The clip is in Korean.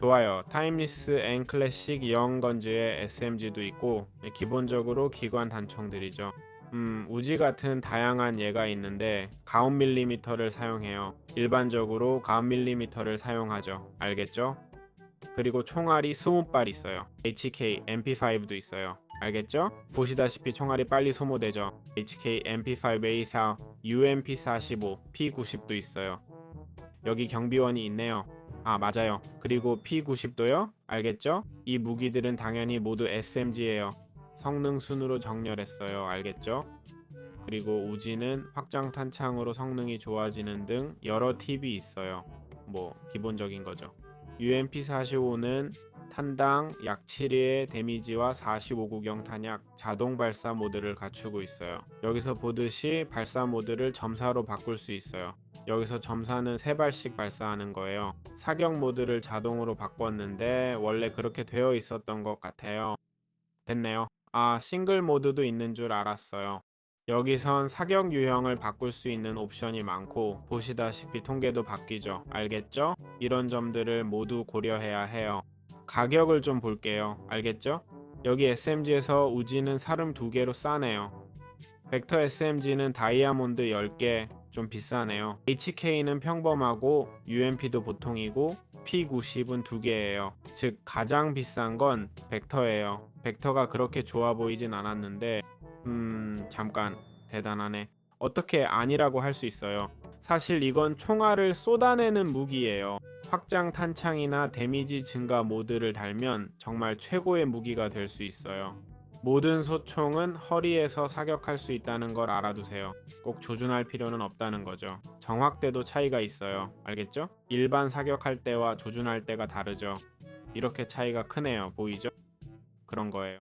좋아요. 타임리스 앤 클래식 영건즈의 SMG도 있고 네, 기본적으로 기관 단총들이죠. 음, 우지 같은 다양한 예가 있는데 가온 밀리미터를 사용해요. 일반적으로 가온 밀리미터를 사용하죠. 알겠죠? 그리고 총알이 20발 있어요. HK MP5도 있어요. 알겠죠? 보시다시피 총알이 빨리 소모되죠. HK MP5A4, UMP45, P90도 있어요. 여기 경비원이 있네요. 아, 맞아요. 그리고 P90도요? 알겠죠? 이 무기들은 당연히 모두 SMG예요. 성능 순으로 정렬했어요. 알겠죠? 그리고 우지는 확장 탄창으로 성능이 좋아지는 등 여러 팁이 있어요. 뭐 기본적인 거죠. UMP45는 탄당 약 7의 데미지와 45구경 탄약 자동 발사 모드를 갖추고 있어요. 여기서 보듯이 발사 모드를 점사로 바꿀 수 있어요. 여기서 점사는 3발씩 발사하는 거예요. 사격 모드를 자동으로 바꿨는데 원래 그렇게 되어 있었던 것 같아요. 됐네요. 아, 싱글 모드도 있는 줄 알았어요. 여기선 사격 유형을 바꿀 수 있는 옵션이 많고 보시다시피 통계도 바뀌죠. 알겠죠? 이런 점들을 모두 고려해야 해요. 가격을 좀 볼게요. 알겠죠? 여기 SMG에서 우지는 사름 두 개로 싸네요. 벡터 SMG는 다이아몬드 10개 좀 비싸네요. HK는 평범하고 UMP도 보통이고 P90은 두 개예요. 즉 가장 비싼 건 벡터예요. 벡터가 그렇게 좋아 보이진 않았는데 음 잠깐 대단하네. 어떻게 아니라고 할 수 있어요. 사실 이건 총알을 쏟아내는 무기예요. 확장 탄창이나 데미지 증가 모드를 달면 정말 최고의 무기가 될 수 있어요. 모든 소총은 허리에서 사격할 수 있다는 걸 알아두세요. 꼭 조준할 필요는 없다는 거죠. 정확대도 차이가 있어요. 알겠죠? 일반 사격할 때와 조준할 때가 다르죠. 이렇게 차이가 크네요. 보이죠? 그런 거예요.